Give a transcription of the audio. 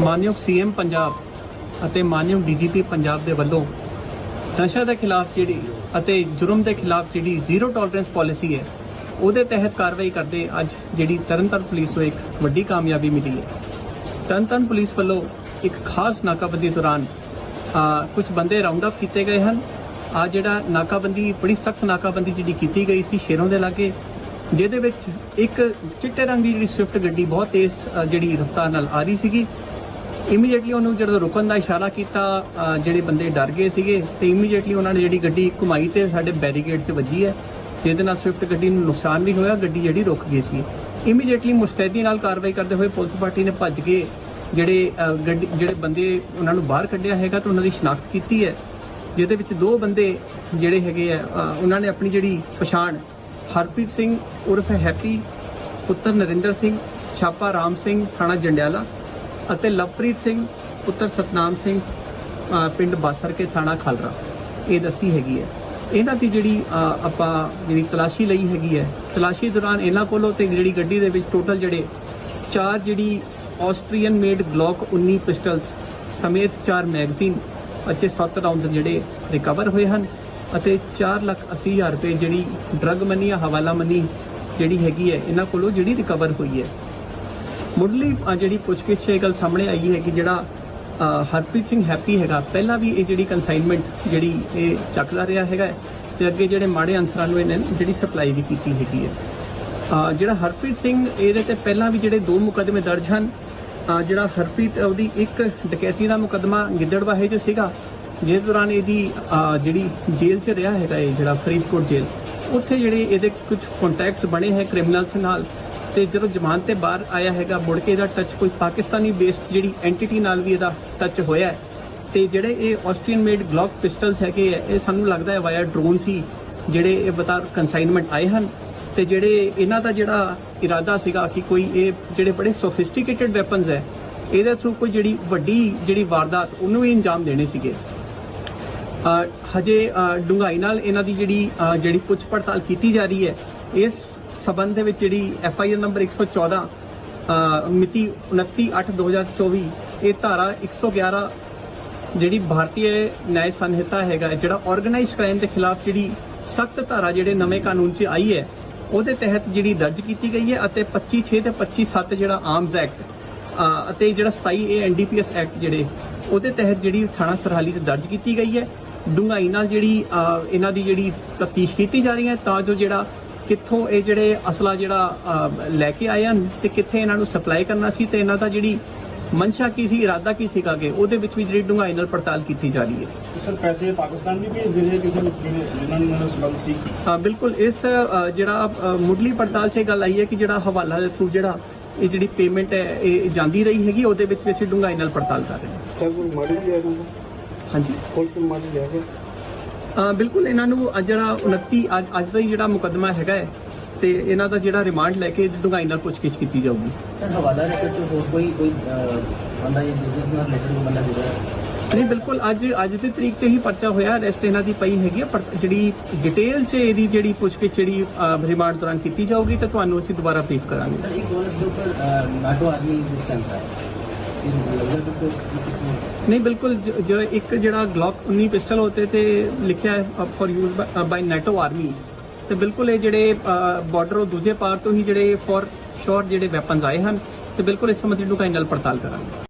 ਮਾਨਯੋਗ ਸੀਐਮ ਪੰਜਾਬ ਅਤੇ ਮਾਨਯੋਗ ਡੀਜੀਪੀ ਪੰਜਾਬ ਦੇ ਵੱਲੋਂ ਨਸ਼ਾ ਦੇ ਖਿਲਾਫ ਜਿਹੜੀ ਅਤੇ ਜੁਰਮ ਦੇ ਖਿਲਾਫ ਜਿਹੜੀ ਜ਼ੀਰੋ ਟੋਲਰੈਂਸ ਪਾਲਿਸੀ ਹੈ, ਉਹਦੇ ਤਹਿਤ ਕਾਰਵਾਈ ਕਰਦੇ ਅੱਜ ਜਿਹੜੀ ਤਰਨਤਾਰਨ ਪੁਲਿਸ ਨੂੰ ਇੱਕ ਵੱਡੀ ਕਾਮਯਾਬੀ ਮਿਲੀ ਹੈ। ਤਰਨਤਾਰਨ ਪੁਲਿਸ ਵੱਲੋਂ ਇੱਕ ਖਾਸ ਨਾਕਾਬੰਦੀ ਦੌਰਾਨ ਕੁਝ ਬੰਦੇ ਰਾਉਂਡ ਅਪ ਕੀਤੇ ਗਏ ਹਨ। ਆ ਜਿਹੜਾ ਨਾਕਾਬੰਦੀ, ਬੜੀ ਸਖਤ ਨਾਕਾਬੰਦੀ ਜਿਹੜੀ ਕੀਤੀ ਗਈ ਸੀ ਸ਼ੇਰੋਂ ਦੇ ਲਾਗੇ, ਜਿਹਦੇ ਵਿੱਚ ਇੱਕ ਚਿੱਟੇ ਰੰਗ ਦੀ ਜਿਹੜੀ ਸਵਿਫਟ ਗੱਡੀ ਬਹੁਤ ਤੇਜ਼ ਜਿਹੜੀ ਰਫ਼ਤਾਰ ਨਾਲ ਆ ਰਹੀ ਸੀਗੀ। ਇਮੀਡੀਏਟਲੀ ਉਹਨੂੰ ਜਦੋਂ ਰੁਕਣ ਦਾ ਇਸ਼ਾਰਾ ਕੀਤਾ ਜਿਹੜੇ ਬੰਦੇ ਡਰ ਗਏ ਸੀਗੇ, ਤੇ ਇਮੀਡੀਏਟਲੀ ਉਹਨਾਂ ਨੇ ਜਿਹੜੀ ਗੱਡੀ ਘੁਮਾਈ ਤੇ ਸਾਡੇ ਬੈਰੀਕੇਡ 'ਚ ਵੱਜੀ ਹੈ, ਜਿਹਦੇ ਨਾਲ ਸਵਿਫਟ ਗੱਡੀ ਨੂੰ ਨੁਕਸਾਨ ਵੀ ਹੋਇਆ, ਗੱਡੀ ਜਿਹੜੀ ਰੁਕ ਗਈ ਸੀ। ਇਮੀਡੀਏਟਲੀ ਮੁਸਤੈਦੀ ਨਾਲ ਕਾਰਵਾਈ ਕਰਦੇ ਹੋਏ ਪੁਲਿਸ ਪਾਰਟੀ ਨੇ ਭੱਜ ਕੇ ਜਿਹੜੇ ਗੱਡੀ, ਜਿਹੜੇ ਬੰਦੇ ਉਹਨਾਂ ਨੂੰ ਬਾਹਰ ਕੱਢਿਆ ਹੈਗਾ ਤੇ ਉਹਨਾਂ ਦੀ ਸ਼ਨਾਖਤ ਕੀਤੀ ਹੈ, ਜਿਹਦੇ ਵਿੱਚ ਦੋ ਬੰਦੇ ਜਿਹੜੇ ਹੈਗੇ ਆ ਉਹਨਾਂ ਨੇ ਆਪਣੀ ਜਿਹੜੀ ਪਛਾਣ ਹਰਪ੍ਰੀਤ ਸਿੰਘ ਉਰਫ ਹੈਪੀ, ਪੁੱਤਰ ਨਰਿੰਦਰ ਸਿੰਘ, ਛਾਪਾ ਰਾਮ ਸਿੰਘ, ਥਾਣਾ ਜੰਡਿਆਲਾ ਅਤੇ ਲਵਪ੍ਰੀਤ ਸਿੰਘ, ਪੁੱਤਰ ਸਤਨਾਮ ਸਿੰਘ ਪਿੰਡ ਬਾਸਰ ਕੇ ਥਾਣਾ ਖਾਲਰਾ। ਇਹ ਦੱਸੀ ਹੈਗੀ ਹੈ। ਇਹਨਾਂ ਦੀ ਜਿਹੜੀ ਆਪਾਂ ਜਿਹੜੀ ਤਲਾਸ਼ੀ ਲਈ ਹੈਗੀ ਹੈ, ਤਲਾਸ਼ੀ ਦੌਰਾਨ ਇਹਨਾਂ ਕੋਲੋਂ ਤੇ ਜਿਹੜੀ ਗੱਡੀ ਦੇ ਵਿੱਚ ਟੋਟਲ ਜਿਹੜੇ ਚਾਰ ਜਿਹੜੀ ਆਸਟਰੀਅਨ ਮੇਡ ਗਲੌਕ 19 ਪਿਸਟਲਸ ਸਮੇਤ ਚਾਰ ਮੈਗਜ਼ੀਨ ਅਤੇ 7 ਰਾਉਂਡ ਜਿਹੜੇ ਰਿਕਵਰ ਹੋਏ ਹਨ ਅਤੇ 4 ਲੱਖ 80 ਹਜ਼ਾਰ ਰੁਪਏ ਜਿਹੜੀ ਡਰਗ ਮਨੀ ਜਾਂ ਹਵਾਲਾ ਮਨੀ ਜਿਹੜੀ ਹੈਗੀ ਹੈ, ਇਹਨਾਂ ਕੋਲੋਂ ਜਿਹੜੀ ਰਿਕਵਰ ਹੋਈ ਹੈ। ਮੁੱਢਲੀ ਜਿਹੜੀ ਪੁੱਛਗਿੱਛ ਇਹ ਗੱਲ ਸਾਹਮਣੇ ਆਈ ਹੈ ਕਿ ਜਿਹੜਾ ਹਰਪ੍ਰੀਤ ਸਿੰਘ ਹੈਪੀ ਹੈਗਾ, ਪਹਿਲਾਂ ਵੀ ਇਹ ਜਿਹੜੀ ਕਨਸਾਈਨਮੈਂਟ ਜਿਹੜੀ ਇਹ ਚੱਕਦਾ ਰਿਹਾ ਹੈਗਾ ਹੈ ਤੇ ਅੱਗੇ ਜਿਹੜੇ ਮਾੜੇ ਅਨਸਰਾਂ ਨੂੰ ਇਹਨੇ ਜਿਹੜੀ ਸਪਲਾਈ ਵੀ ਕੀਤੀ ਹੈਗੀ ਹੈ। ਜਿਹੜਾ ਹਰਪ੍ਰੀਤ ਸਿੰਘ, ਇਹਦੇ ਤੇ ਪਹਿਲਾਂ ਵੀ ਜਿਹੜੇ ਦੋ ਮੁਕੱਦਮੇ ਦਰਜ ਹਨ। ਜਿਹੜਾ ਹਰਪ੍ਰੀਤ, ਉਹਦੀ ਇੱਕ ਡਕੈਤੀ ਦਾ ਮੁਕੱਦਮਾ ਗਿੱਦੜਵਾਹੇ 'ਚ ਸੀਗਾ ਜਿਸ ਦੌਰਾਨ ਇਹਦੀ ਜਿਹੜੀ ਜੇਲ੍ਹ 'ਚ ਰਿਹਾ ਹੈਗਾ ਇਹ, ਜਿਹੜਾ ਫਰੀਦਕੋਟ ਜੇਲ੍ਹ, ਉੱਥੇ ਜਿਹੜੇ ਇਹਦੇ ਕੁਝ ਕੰਟੈਕਟਸ ਬਣੇ ਹੈ ਕ੍ਰਿਮੀਨਲਸ ਨਾਲ ਤੇ ਜਦੋਂ ਜ਼ਮਾਨਤ ਤੇ ਬਾਹਰ ਆਇਆ ਹੈਗਾ ਮੁੜ ਕੇ ਇਹਦਾ ਟੱਚ ਕੋਈ ਪਾਕਿਸਤਾਨੀ ਬੇਸਡ ਜਿਹੜੀ ਐਂਟੀਟੀ ਨਾਲ ਵੀ ਇਹਦਾ ਟੱਚ ਹੋਇਆ ਹੈ। ਤੇ ਜਿਹੜੇ ਇਹ ਆਸਟਰੀਅਨ ਮੇਡ ਗਲੌਕ ਪਿਸਟਲਸ ਹੈਗੇ ਆ ਇਹ ਸਾਨੂੰ ਲੱਗਦਾ ਹੈ ਵਾਇਆ ਡਰੋਨ ਸੀ ਜਿਹੜੇ ਇਹ ਬਤਾ ਕਨਸਾਈਨਮੈਂਟ ਆਏ ਹਨ। ਤੇ ਜਿਹੜੇ ਇਹਨਾਂ ਦਾ ਜਿਹੜਾ ਇਰਾਦਾ ਸੀਗਾ ਕਿ ਕੋਈ ਇਹ ਜਿਹੜੇ ਬੜੇ ਸੋਫਿਸਟੀਕੇਟਿਡ ਵੈਪਨਸ ਹੈ ਇਹਦੇ ਥਰੂ ਕੋਈ ਜਿਹੜੀ ਵੱਡੀ ਜਿਹੜੀ ਵਾਰਦਾਤ ਉਹਨੂੰ ਵੀ ਅੰਜਾਮ ਦੇਣੇ ਸੀਗੇ। ਹਜੇ ਅ, ਡੂੰਘਾਈ ਨਾਲ ਇਹਨਾਂ ਦੀ ਜਿਹੜੀ ਜਿਹੜੀ ਪੁੱਛ ਪੜਤਾਲ ਕੀਤੀ ਜਾ ਰਹੀ ਹੈ ਇਸ ਸਬੰਧ ਦੇ ਵਿੱਚ ਜਿਹੜੀ ਐਫ ਆਈ ਆਰ ਨੰਬਰ 114 ਅ, ਮਿਤੀ 29/8/2024 ਇਹ ਧਾਰਾ 111 ਜਿਹੜੀ ਭਾਰਤੀ ਨਿਆਂ ਸੰਹਿਤਾ ਹੈਗਾ ਜਿਹੜਾ ਆਰਗੇਨਾਈਜ਼ਡ ਕ੍ਰਾਈਮ ਦੇ ਖਿਲਾਫ ਜਿਹੜੀ ਸਖਤ ਧਾਰਾ ਜਿਹੜੇ ਨਵੇਂ ਕਾਨੂੰਨ 'ਚ ਆਈ ਹੈ ਉਹਦੇ ਤਹਿਤ ਜਿਹੜੀ ਦਰਜ ਕੀਤੀ ਗਈ ਹੈ ਅਤੇ 25 6 ਤੇ 25 7 ਜਿਹੜਾ ਆਰਮਸ ਐਕਟ ਅਤੇ ਜਿਹੜਾ 27 ਏ ਐਨਡੀਪੀਐਸ ਐਕਟ ਜਿਹੜੇ ਉਹਦੇ ਤਹਿਤ ਜਿਹੜੀ ਥਾਣਾ ਸਰਹਾਲੀ 'ਚ ਦਰਜ ਕੀਤੀ ਗਈ ਹੈ। ਡੂੰਘਾਈ ਨਾਲ ਜਿਹੜੀ ਇਹਨਾਂ ਦੀ ਜਿਹੜੀ ਤਫਤੀਸ਼ ਕੀਤੀ ਜਾ ਰਹੀ ਹੈ ਤਾਂ ਜੋ ਜਿਹੜਾ ਕਿੱਥੋਂ ਇਹ ਜਿਹੜੇ ਅਸਲਾ ਜਿਹੜਾ ਲੈ ਕੇ ਆਏ ਹਨ ਤੇ ਕਿੱਥੇ ਇਹਨਾਂ ਨੂੰ ਸਪਲਾਈ ਕਰਨਾ ਸੀ ਤੇ ਇਹਨਾਂ ਦਾ ਜਿਹੜੀ ਮਨਸ਼ਾ ਕੀ ਸੀ ਇਰਾਦਾ ਕੀ ਸੀਗਾ ਕਿ ਉਹਦੇ ਵਿੱਚ ਵੀ ਜਿਹੜੀ ਡੂੰਘਾਈ ਨਾਲ ਪੜਤਾਲ ਕੀਤੀ ਜਾ ਰਹੀ ਹੈ। ਸਰ ਪੈਸੇ ਪਾਕਿਸਤਾਨ ਵੀ ਭੇਜਦੇ ਰਹੇ ਕਿਸੇ ਨੂੰ ਜਿਹਨੇ- ਜਿਨ੍ਹਾਂ ਨੂੰ ਸੰਬੰਧ ਸੀ। ਹਾਂ ਬਿਲਕੁਲ ਇਸ ਜਿਹੜਾ ਮੁੱਢਲੀ ਪੜਤਾਲ 'ਚ ਇਹ ਗੱਲ ਆਈ ਹੈ ਕਿ ਜਿਹੜਾ ਹਵਾਲਾ ਦੇ ਥਰੂ ਜਿਹੜਾ ਇਹ ਜਿਹੜੀ ਪੇਮੈਂਟ ਹੈ ਇਹ ਜਾਂਦੀ ਰਹੀ ਹੈਗੀ ਉਹਦੇ ਵਿੱਚ ਵੀ ਅਸੀਂ ਡੂੰਘਾਈ ਨਾਲ ਪੜਤਾਲ ਕਰ ਰਹੇ ਹਾਂ। ਸਰ ਕੋਈ ਮਾਡਲ ਵੀ ਹਾਂਜੀ। ਪੁਲਿਸ ਮਾਡਲ ਗਿਆ ਅ, ਬਿਲਕੁਲ ਇਹਨਾਂ ਨੂੰ ਅੱਜ ਜਿਹੜਾ 29 ਅੱਜ ਅੱਜ ਦਾ ਹੀ ਜਿਹੜਾ ਮੁਕੱਦਮਾ ਹੈਗਾ ਹੈ ਤੇ ਇਹਨਾਂ ਦਾ ਜਿਹੜਾ ਰਿਮਾਂਡ ਲੈ ਕੇ ਡੂੰਘਾਈ ਨਾਲ ਪੁੱਛਗਿੱਛ ਕੀਤੀ ਜਾਊਗੀ। ਸਰ ਹਵਾਲਾ ਰੇਟ ਤੋਂ ਹੋਰ ਕੋਈ ਕੋਈ ਬੰਦਾ ਇਹ ਬਿਜ਼ਨਸ ਨਾਲ ਰਿਲੇਟਡ ਕੋਈ ਬੰਦਾ ਜੁੜਿਆ ਨਹੀਂ ਬਿਲਕੁਲ ਅੱਜ ਅੱਜ ਦੀ ਤਰੀਕ 'ਚ ਹੀ ਪਰਚਾ ਹੋਇਆ ਅਰੈਸਟ ਇਹਨਾਂ ਦੀ ਪਈ ਹੈਗੀ ਪਰ ਜਿਹੜੀ ਡਿਟੇਲ 'ਚ ਇਹਦੀ ਜਿਹੜੀ ਪੁੱਛਗਿੱਛ ਜਿਹੜੀ ਰਿਮਾਂਡ ਦੌਰਾਨ ਕੀਤੀ ਜਾਊਗੀ ਤਾਂ ਤੁਹਾਨੂੰ ਅਸੀਂ ਦੁਬਾਰਾ ਬਰੀਫ ਕਰਾਂਗੇ। ਸਰ ਇੱਕ ਹੋਰ ਦੇ ਉੱਪਰ ਨਾਟੋ ਆਦਮੀ ਜਿਸ ਟਾਈਮ ਦਾ ਇਹ ਲੱਗਦਾ ਕਿ ਕੋਈ ਨਹੀਂ, ਬਿਲਕੁਲ ਜੋ ਇੱਕ ਜਿਹੜਾ ਗਲੌਕ 19 ਪਿਸਟਲ ਹੋਤੇ ਤੇ ਲਿਖਿਆ ਹੈ for use by NATO army ਤੇ ਬਿਲਕੁਲ ਇਹ ਜਿਹੜੇ ਬਾਰਡਰ ਦੂਜੇ ਪਾਰ ਤੋਂ ਹੀ ਜਿਹੜੇ ਫॉर ਸ਼ੋਰ ਜਿਹੜੇ ਵੈਪਨਸ ਆਏ ਹਨ, ਤੇ ਬਿਲਕੁਲ ਇਸ ਸੰਬੰਧੀ ਨੂੰ ਨਾਲ ਪੜਤਾਲ ਕਰਾਂਗੇ।